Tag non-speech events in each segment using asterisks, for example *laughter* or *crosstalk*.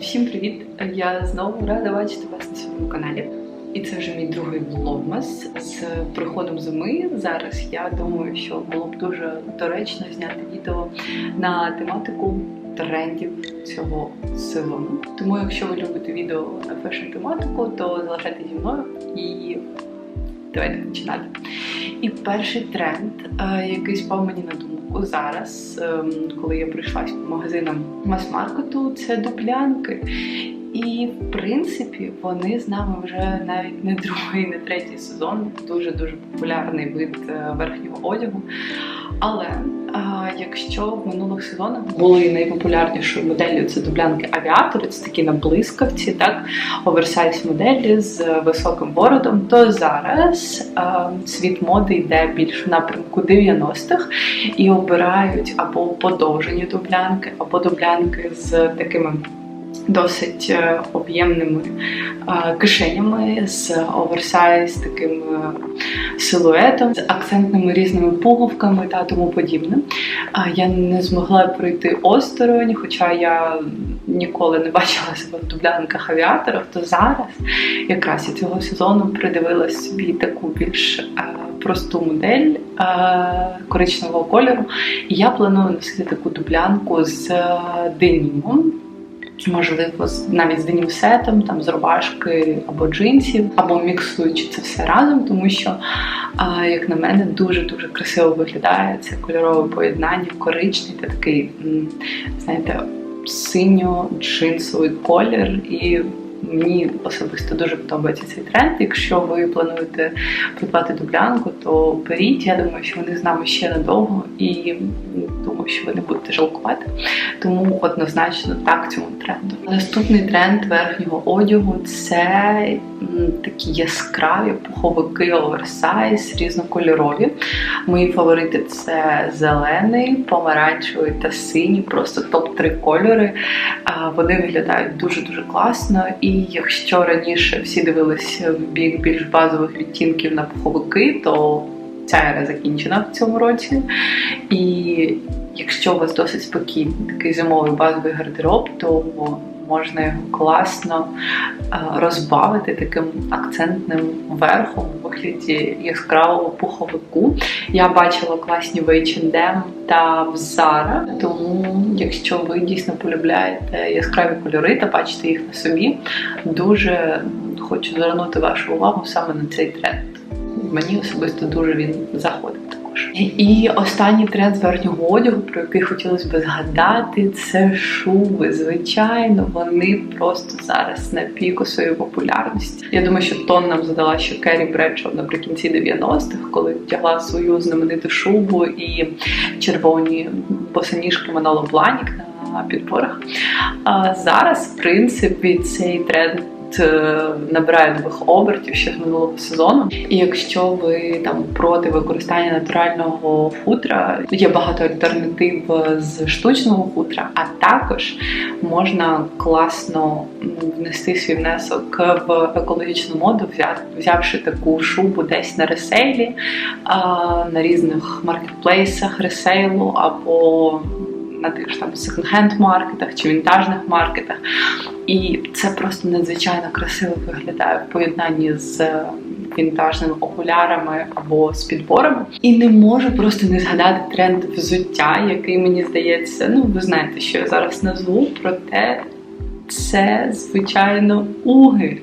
Всім привіт! Я знову рада бачити вас на своєму каналі. І це вже мій другий влогмас з приходом зими. Зараз я думаю, що було б дуже доречно зняти відео на тематику трендів цього сезону. Тому, якщо ви любите відео на фешн тематику, то залишайте зі мною і давайте починати. І перший тренд, е, який спав мені на думку зараз, ем, коли я прийшла по магазинам мас-маркету, це дуплянки. І в принципі вони з нами вже навіть не другий, не третій сезон. Дуже дуже популярний вид е, верхнього одягу. Але а, якщо в минулих сезонах були найпопулярнішою моделлю це дублянки авіатори, це такі на блискавці, так? Оверсайз моделі з високим бородом, то зараз а, світ моди йде більш в напрямку 90-х і обирають або подовжені дублянки, або дублянки з такими досить е, об'ємними е, кишенями з оверсайз таким е, силуетом, з акцентними різними пуговками та тому подібне. Я не змогла пройти осторонь, хоча я ніколи не бачила себе в дублянках авіаторах, то зараз якраз я цього сезону придивилась собі таку більш просту модель коричневого кольору. І я планую носити таку дублянку з денімом можливо, навіть з денімсетом, там з рубашки або джинсів, або міксуючи це все разом, тому що, як на мене, дуже дуже красиво виглядає це кольорове поєднання, коричний та такий, знаєте, синьо-джинсовий колір і. Мені особисто дуже подобається цей тренд. Якщо ви плануєте придбати дублянку, то беріть. Я думаю, що вони з нами ще надовго і що ви не будете жалкувати. Тому однозначно так цьому тренду. Наступний тренд верхнього одягу це такі яскраві пуховики оверсайз, різнокольорові. Мої фаворити це зелений, помаранчевий та синій, просто топ-3 кольори. Вони виглядають дуже-дуже класно. І якщо раніше всі дивилися в бік більш базових відтінків на пуховики, то ця ера закінчена в цьому році. І якщо у вас досить спокійний такий зимовий базовий гардероб, то можна його класно розбавити таким акцентним верхом у вигляді яскравого пуховику. Я бачила класні в H&M та в Zara, тому якщо ви дійсно полюбляєте яскраві кольори та бачите їх на собі, дуже хочу звернути вашу увагу саме на цей тренд. Мені особисто дуже він заходить. І останній тренд з верхнього одягу, про який хотілося б згадати, це шуби. Звичайно, вони просто зараз на піку своєї популярності. Я думаю, що тон нам задала ще Керрі Бредшоу наприкінці 90-х, коли вдягла свою знамениту шубу і червоні босоніжки Маноло Бланік на підборах. А зараз, в принципі, цей тренд. Е, набирає нових обертів ще з минулого сезону. І якщо ви там проти використання натурального футра, є багато альтернатив з штучного футра, а також можна класно внести свій внесок в екологічну моду, взявши таку шубу десь на ресейлі, на різних маркетплейсах ресейлу або на тих ж там секонд-хенд маркетах чи вінтажних маркетах. І це просто надзвичайно красиво виглядає в поєднанні з вінтажними окулярами або з підборами. І не можу просто не згадати тренд взуття, який мені здається, ну ви знаєте, що я зараз назву, проте це, звичайно, уги.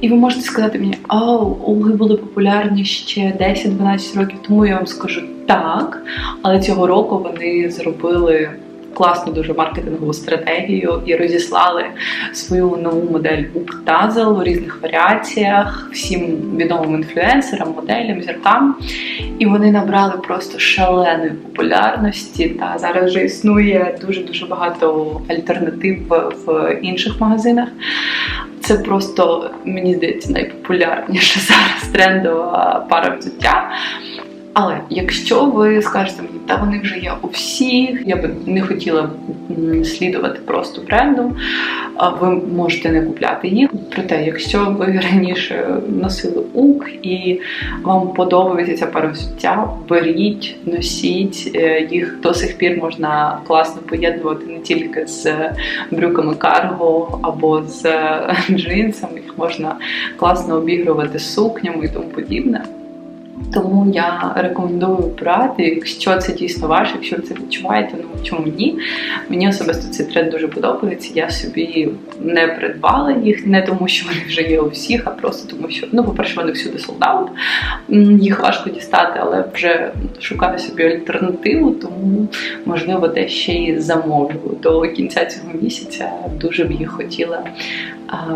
І ви можете сказати мені, а уги були популярні ще 10-12 років тому. Я вам скажу так, але цього року вони зробили класну дуже маркетингову стратегію і розіслали свою нову модель Уктазел у різних варіаціях, всім відомим інфлюенсерам, моделям, зіркам. І вони набрали просто шаленої популярності. Та зараз вже існує дуже дуже багато альтернатив в інших магазинах. Це просто, мені здається, найпопулярніша *laughs* зараз трендова пара взуття. Але якщо ви скажете мені, та вони вже є у всіх, я би не хотіла слідувати просто бренду, ви можете не купляти їх. Проте, якщо ви раніше носили ук і вам подобається ця пара взуття, беріть, носіть, е, їх до сих пір можна класно поєднувати не тільки з брюками карго або з *laughs* джинсами, їх можна класно обігрувати сукнями і тому подібне. Тому я рекомендую брати, якщо це дійсно ваше, якщо ви це відчуваєте, ну чому ні? Мені особисто цей тренд дуже подобається. Я собі не придбала їх, не тому, що вони вже є у всіх, а просто тому, що ну, по-перше, вони всюди солдаут. Їх важко дістати, але вже шукаю собі альтернативу, тому можливо десь ще й замовлю до кінця цього місяця. Дуже б їх хотіла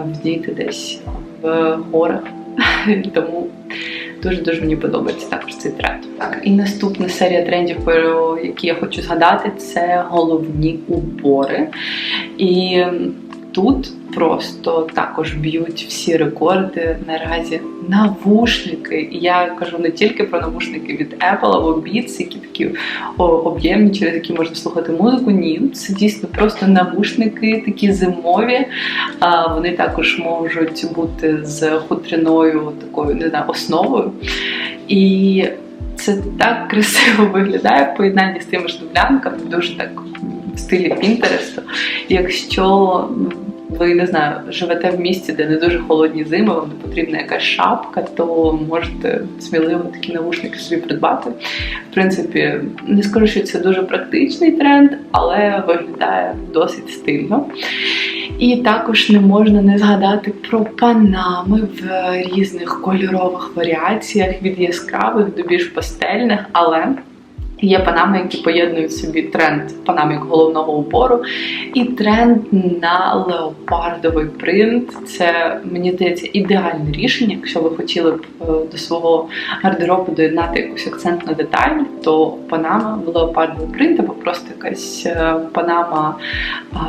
вдіти десь в горах. *laughs* Тому Дуже-дуже мені подобається також цей тренд. Так, і наступна серія трендів, про які я хочу згадати, це головні убори. І тут просто також б'ють всі рекорди наразі навушники. І я кажу не тільки про навушники від Apple або Beats, які такі об'ємні, через які можна слухати музику. Ні, це дійсно просто навушники, такі зимові. А Вони також можуть бути з хутряною такою не знаю, основою. І це так красиво виглядає в поєднанні з тими ж дублянками, дуже так стилі Пінтересту. Якщо ви не знаю, живете в місті, де не дуже холодні зими, вам не потрібна якась шапка, то можете сміливо такі навушники собі придбати. В принципі, не скажу, що це дуже практичний тренд, але виглядає досить стильно. І також не можна не згадати про панами в різних кольорових варіаціях від яскравих до більш пастельних, але Є панами, які поєднують собі тренд панам як головного убору, і тренд на леопардовий принт. Це мені здається ідеальне рішення. Якщо ви хотіли б е, до свого гардеробу доєднати якусь акцентну деталь, то панама в леопардовий принт, або просто якась е, панама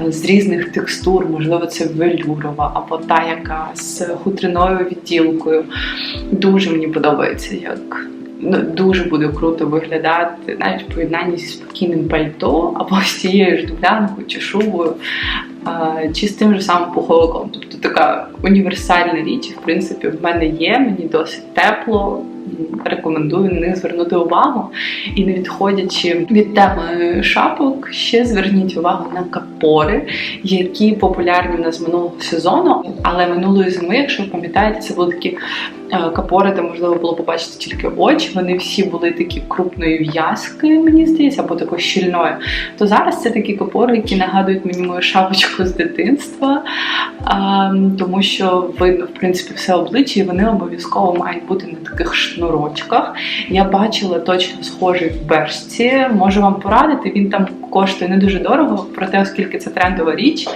е, з різних текстур, можливо, це велюрова, або та, яка з хутряною відділкою. Дуже мені подобається як. Ну, дуже буде круто виглядати навіть в поєднанні зі спокійним пальто або з цією ж дублянкою чи шубою, чи з тим же самим пуховиком. Тобто така універсальна річ, в принципі, в мене є, мені досить тепло рекомендую на них звернути увагу. І не відходячи від теми шапок, ще зверніть увагу на капори, які популярні в нас минулого сезону. Але минулої зими, якщо ви пам'ятаєте, це були такі е, капори, де можливо було побачити тільки очі. Вони всі були такі крупної в'язки, мені здається, або такої щільної. То зараз це такі капори, які нагадують мені мою шапочку з дитинства, тому що видно, в принципі, все обличчя, і вони обов'язково мають бути на таких шнурочках. Я бачила точно схожий в бершці. Можу вам порадити, він там коштує не дуже дорого, проте, оскільки це трендова річ.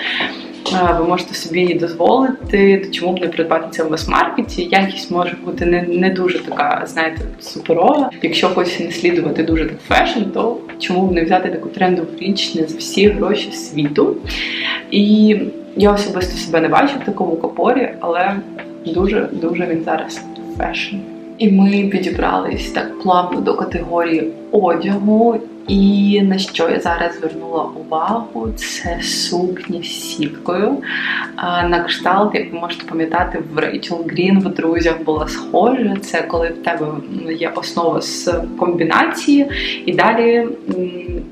Ви можете собі її дозволити, чому б не придбати це в мас-маркеті. Якість може бути не не дуже така, знаєте, суперова. Якщо хочеться не слідувати дуже так фешн, то чому б не взяти таку трендову річ не за всі гроші світу? І я особисто себе не бачу в такому копорі, але дуже-дуже він зараз фешн. І ми підібрались так плавно до категорії одягу. І на що я зараз звернула увагу, це сукні з сіткою. На кшталт, як ви можете пам'ятати, в Рейчел Грін в друзях була схожа. Це коли в тебе є основа з комбінації, і далі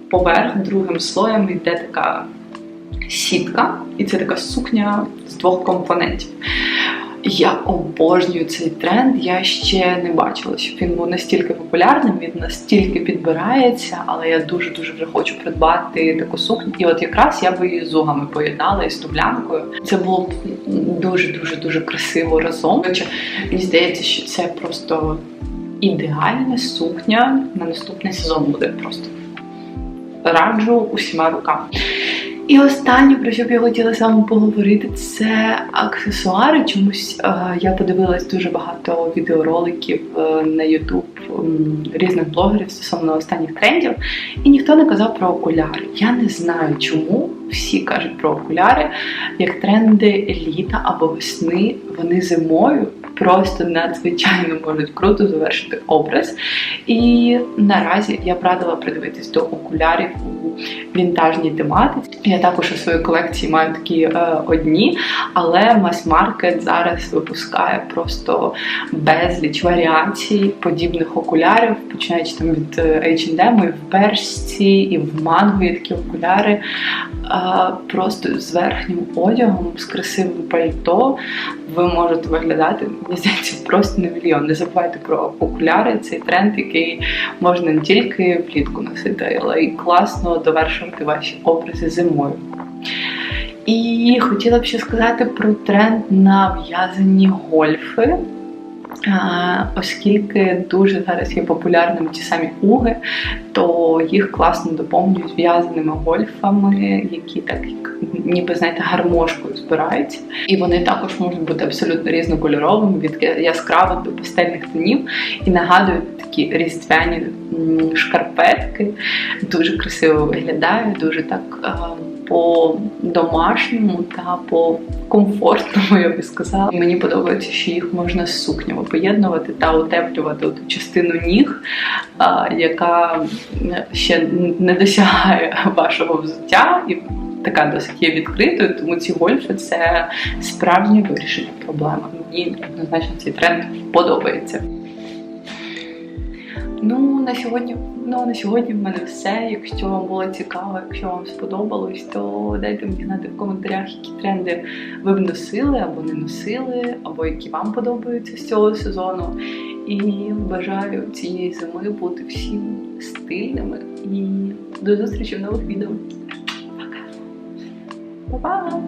поверх другим слоєм йде така сітка, і це така сукня з двох компонентів. Я обожнюю цей тренд. Я ще не бачила, щоб він був настільки популярним, він настільки підбирається, але я дуже-дуже вже хочу придбати таку сукню. І от якраз я би її з зугами поєднала із дублянкою. Це було б дуже-дуже дуже красиво разом. Мені здається, що це просто ідеальна сукня на наступний сезон буде просто. Раджу усіма руками. І останнє, про що б я хотіла з вами поговорити, це аксесуари. Чомусь е, я подивилась дуже багато відеороликів е, на YouTube різних блогерів стосовно останніх трендів, і ніхто не казав про окуляри. Я не знаю, чому всі кажуть про окуляри, як тренди літа або весни, вони зимою просто надзвичайно можуть круто завершити образ. І наразі я б радила придивитись до окулярів у вінтажній тематиці. Я також у своїй колекції маю такі е, одні, але мас-маркет зараз випускає просто безліч варіацій подібних окулярів, починаючи там від е, H&M, і в першці, і в манго є такі окуляри. Е, просто з верхнім одягом, з красивим пальто ви можете виглядати, мені просто на мільйон. Не забувайте про окуляри, цей тренд, який можна не тільки влітку носити, але й класно довершувати ваші образи зимою. І хотіла б ще сказати про тренд на в'язані гольфи. Оскільки дуже зараз є популярними ті самі уги, то їх класно доповнюють в'язаними гольфами, які так ніби знаєте гармошкою збираються. І вони також можуть бути абсолютно різнокольоровими, від яскравих до пастельних тонів, і нагадують такі різдвяні шкарпетки. Дуже красиво виглядає, дуже так по домашньому та по комфортному, я би сказала. Мені подобається, що їх можна з сукнями поєднувати та утеплювати ту частину ніг, яка ще не досягає вашого взуття. і Така досить є відкритою, тому ці гольфи це справжнє вирішення проблеми. Мені однозначно цей тренд подобається. Ну, на сьогодні ну, на сьогодні в мене все. Якщо вам було цікаво, якщо вам сподобалось, то дайте мені знати в коментарях, які тренди ви б носили або не носили, або які вам подобаються з цього сезону. І бажаю цієї зими бути всім стильними. І до зустрічі в нових відео. Пока! Па-па!